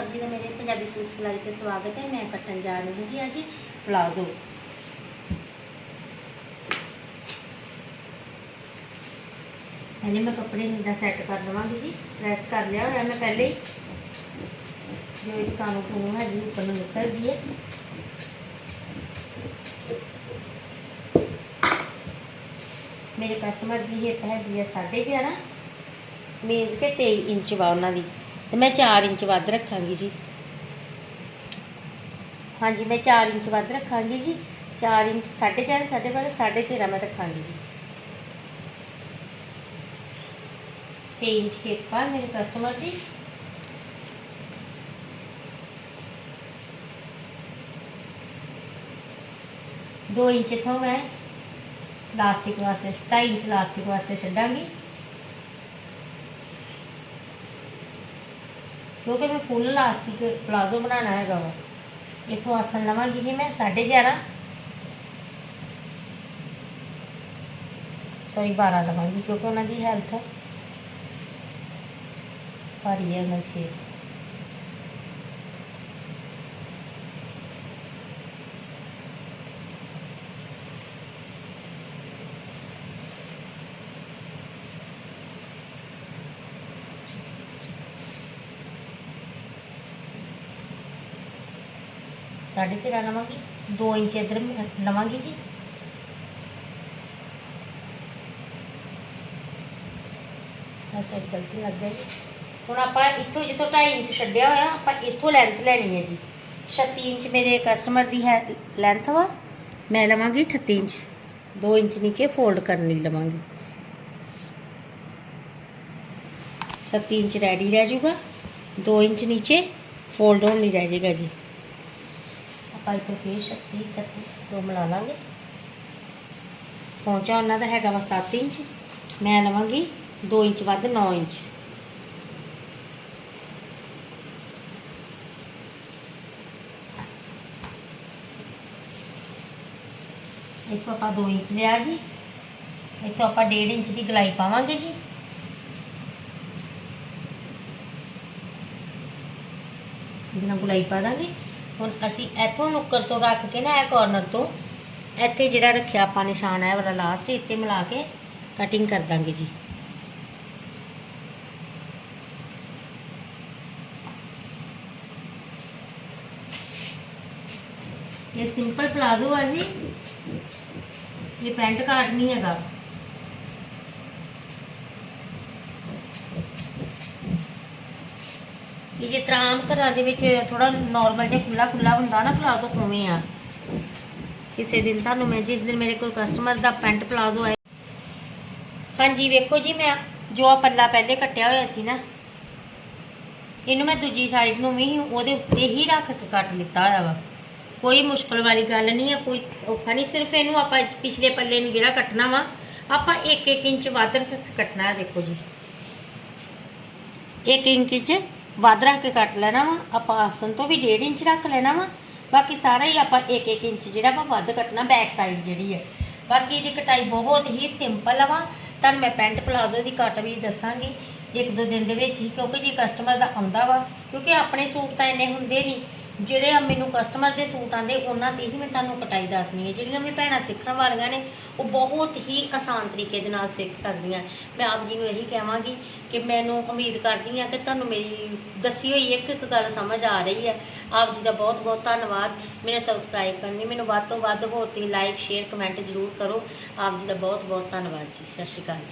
ਸਬਜ਼ੀ ਦਾ ਮੇਰੇ ਪੰਜਾਬੀ ਸੂਟ ਸਿਲਾਈ ਤੇ ਸਵਾਗਤ ਹੈ, ਮੈਂ ਕੱਟਣ ਜਾ ਰਹੀ ਹਾਂ ਜੀ ਅੱਜ ਪਲਾਜ਼ੋ। ਪਹਿਲੇ ਮੈਂ ਕੱਪੜੇ ਨੂੰ ਇਦਾਂ ਸੈੱਟ ਕਰ ਲਵਾਂਗੀ ਜੀ ਪ੍ਰੈਸ ਕਰ ਲਿਆ ਹੋਇਆ ਮੈਂ ਪਹਿਲੇ ਹੀ। ਜੋ ਇਹ ਕਾਨੂੰ ਕਾਨੂੰ ਹੈ ਜੀ, ਉੱਪਰ ਨੂੰ ਨਿਕਲ ਗਈ ਹੈ। ਮੇਰੇ ਕਸਟਮਰ ਦੀ ਹਿੱਤ ਹੈਗੀ ਹੈ 11.5 ਮੀਨਸ ਕਿ 23 ਇੰਚ ਵਾ ਉਹਨਾਂ ਦੀ। ਤੇ ਮੈਂ 4 ਇੰਚ ਵੱਧ ਰੱਖਾਂਗੀ ਜੀ। ਹਾਂਜੀ, ਮੈਂ 4 ਇੰਚ ਵੱਧ ਰੱਖਾਂਗੀ ਜੀ। 4 ਇੰਚ 11.5 12.5 13.5 ਮੈਂ ਰੱਖਾਂਗੀ ਜੀ। 23 ਇੰਚ ਹਿੱਪ ਆ ਮੇਰੇ ਕਸਟਮਰ ਦੀ। ਦੋ ਇੰਚ ਇੱਥੋਂ ਮੈਂ ਲਾਸਟਿਕ ਵਾਸਤੇ 2.5 ਇੰਚ ਲਾਸਟਿਕ ਵਾਸਤੇ ਛੱਡਾਂਗੀ। ਕਿਉਂਕਿ ਮੈਂ ਫੁੱਲ ਇਲਾਸਟਿਕ ਪਲਾਜ਼ੋ ਬਣਾਉਣਾ ਹੈਗਾ ਵਾ। ਇੱਥੋਂ ਆਸਨ ਲਵਾਂਗੀ ਜੀ ਮੈਂ 11.5 ਸੌਰੀ 12 ਲਵਾਂਗੀ ਕਿਉਂਕਿ ਉਹਨਾਂ ਦੀ ਹੈਲਥ ਭਾਰੀ ਹੈ ਉਹਨਾਂ ਦੀ ਸਿਹਤ ਸਾਢੇ ਤੇਰਾਂ ਲਵਾਂਗੀ 2 ਇੰਚ ਇੱਧਰ ਲਵਾਂਗੀ ਜੀ। ਬਸ ਇੱਕ ਗਲਤੀ ਲੱਗ ਗਈ ਹੁਣ ਆਪਾਂ ਇੱਥੋਂ ਜਿੱਥੋਂ 2.5 ਇੰਚ ਛੱਡਿਆ ਹੋਇਆ, ਆਪਾਂ ਇੱਥੋਂ ਲੈਂਥ ਲੈਣੀ ਹੈ ਜੀ। 36 ਇੰਚ ਮੇਰੇ ਕਸਟਮਰ ਦੀ ਹੈ ਲੈਂਥ ਵਾ, ਮੈਂ ਲਵਾਂਗੀ 38 ਇੰਚ। 2 ਇੰਚ ਨੀਚੇ ਫੋਲਡ ਕਰਨ ਲਈ ਲਵਾਂਗੀ। 37 ਇੰਚ ਰੈਡੀ ਰਹਿ ਜਾਊਗਾ 2 ਇੰਚ ਨੀਚੇ ਫੋਲਡ ਹੋਣ ਲਈ ਰਹਿ ਜਾਏਗਾ ਜੀ। ਆਪਾਂ ਇੱਥੇ ਫੇਰ 36 38 ਦੋ ਮਿਲਾ ਲਾਂਗੇ। ਪਹੁੰਚਾ ਉਹਨਾਂ ਦਾ ਹੈਗਾ ਵਾ 7 ਇੰਚ। ਮੈਂ ਲਵਾਂਗੀ 2 ਇੰਚ ਵੱਧ 9 ਇੰਚ। ਇੱਥੋਂ ਆਪਾਂ 2 ਇੰਚ ਲਿਆ ਜੀ। ਇੱਥੋਂ ਆਪਾਂ 1.5 ਇੰਚ ਦੀ ਗਲਾਈ ਪਾਵਾਂਗੇ ਜੀ। ਇਹਦੇ ਨਾਲ ਗੁਲਾਈ ਪਾ ਦਾਂਗੇ। ਹੁਣ ਅਸੀਂ ਇੱਥੋਂ ਨੁੱਕਰ ਤੋਂ ਰੱਖ ਕੇ ਨਾ ਇਹ ਕਾਰਨਰ ਤੋਂ, ਇੱਥੇ ਜਿਹੜਾ ਰੱਖਿਆ ਆਪਾਂ ਨਿਸ਼ਾਨ ਹੈ ਵਾਲਾ ਲਾਸਟ ਇੱਥੇ ਮਿਲਾ ਕੇ ਕਟਿੰਗ ਕਰ ਦਾਂਗੇ ਜੀ। ਇਹ ਸਿੰਪਲ ਪਲਾਜ਼ੋ ਆ ਜੀ। ਇਹ ਪੈਂਟ ਕਾਟ ਨਹੀਂ ਹੈਗਾ। ਇਹ ਜੇ ਤਰ੍ਹਾਂ ਆਮ ਘਰਾਂ ਦੇ ਵਿੱਚ ਥੋੜਾ ਨਾਰਮਲ ਜਿਹਾ ਖੁੱਲਾ ਖੁੱਲਾ ਹੁੰਦਾ ਨਾ ਪਲਾਜ਼ੋ ਉਵੇਂ ਆ। ਕਿਸੇ ਦਿਨ ਤੁਹਾਨੂੰ ਮੈਂ, ਜਿਸ ਦਿਨ ਮੇਰੇ ਕੋਲ ਕਸਟਮਰ ਦਾ ਪੈਂਟ ਪਲਾਜ਼ੋ ਆਏ ਹਾਂਜੀ, ਵੇਖੋ ਜੀ, ਮੈਂ ਜੋ ਆਹ ਪੱਲਾ ਪਹਿਲੇ ਕੱਟਿਆ ਹੋਇਆ ਸੀ ਨਾ, ਇਹਨੂੰ ਮੈਂ ਦੂਜੀ ਸਾਈਡ ਨੂੰ ਵੀ ਉਹਦੇ ਉੱਤੇ ਹੀ ਰੱਖ ਕੇ ਕੱਟ ਲਿੱਤਾ ਹੋਇਆ ਵਾ। ਕੋਈ ਮੁਸ਼ਕਲ ਵਾਲੀ ਗੱਲ ਨਹੀਂ ਹੈ ਕੋਈ ਔਖਾ ਨਹੀਂ, ਸਿਰਫ ਇਹਨੂੰ ਆਪਾਂ ਪਿਛਲੇ ਪੱਲੇ ਨੂੰ ਜਿਹੜਾ ਕੱਟਣਾ ਵਾ, ਆਪਾਂ 1-1 ਇੰਚ ਵੱਧ ਰੱਖ ਕੱਟਣਾ ਹੈ, ਦੇਖੋ ਜੀ। 1 ਇੰਚ 'ਚ ਵੱਧ ਰੱਖ ਕੇ ਕੱਟ ਲੈਣਾ ਵਾ, ਆਪਾਂ ਆਸਨ ਤੋਂ ਵੀ 1.5 ਇੰਚ ਰੱਖ ਲੈਣਾ ਵਾ, ਬਾਕੀ ਸਾਰਾ ਹੀ ਆਪਾਂ 1-1 ਇੰਚ ਜਿਹੜਾ ਵਾ ਵੱਧ ਕੱਟਣਾ ਬੈਕ ਸਾਈਡ ਜਿਹੜੀ ਹੈ ਬਾਕੀ ਇਹਦੀ ਕਟਾਈ ਬਹੁਤ ਹੀ ਸਿੰਪਲ ਵਾ। ਤੁਹਾਨੂੰ ਮੈਂ ਪੈਂਟ ਪਲਾਜ਼ੋ ਦੀ ਕੱਟ ਵੀ ਦੱਸਾਂਗੀ, ਇੱਕ ਦੋ ਦਿਨ ਦੇ ਵਿੱਚ ਹੀ, ਕਿਉਂਕਿ ਜੇ ਕਸਟਮਰ ਦਾ ਆਉਂਦਾ ਵਾ, ਕਿਉਂਕਿ ਆਪਣੇ ਸੂਟ ਤਾਂ ਇੰਨੇ ਹੁੰਦੇ ਨਹੀਂ। ਜਿਹੜੇ ਆ ਮੈਨੂੰ ਕਸਟਮਰ ਦੇ ਸੂਟ ਆਂਦੇ ਉਹਨਾਂ ਤੇ ਹੀ ਮੈਂ ਤੁਹਾਨੂੰ ਕਟਾਈ ਦੱਸਣੀ ਹੈ। ਜਿਹੜੀਆਂ ਵੀ ਭੈਣਾਂ ਸਿੱਖਣ ਵਾਲੀਆਂ ਨੇ, ਉਹ ਬਹੁਤ ਹੀ ਆਸਾਨ ਤਰੀਕੇ ਦੇ ਨਾਲ ਸਿੱਖ ਸਕਦੀਆਂ। ਮੈਂ ਆਪ ਜੀ ਨੂੰ ਇਹੀ ਕਹਾਂਗੀ ਕਿ ਮੈਨੂੰ ਉਮੀਦ ਕਰਦੀ ਹਾਂ ਕਿ ਤੁਹਾਨੂੰ ਮੇਰੀ ਦੱਸੀ ਹੋਈ ਇੱਕ ਇੱਕ ਗੱਲ ਸਮਝ ਆ ਰਹੀ ਹੈ। ਆਪ ਜੀ ਦਾ ਬਹੁਤ ਬਹੁਤ ਧੰਨਵਾਦ। ਮੈਨੂੰ ਸਬਸਕ੍ਰਾਈਬ ਕਰਨੀ, ਮੈਨੂੰ ਵੱਧ ਤੋਂ ਵੱਧ ਹੋਰ ਤੁਸੀਂ ਲਾਈਕ ਸ਼ੇਅਰ ਕਮੈਂਟ ਜ਼ਰੂਰ ਕਰੋ। ਆਪ ਜੀ ਦਾ ਬਹੁਤ ਬਹੁਤ ਧੰਨਵਾਦ ਜੀ। ਸਤਿ ਸ਼੍ਰੀ ਅਕਾਲ ਜੀ।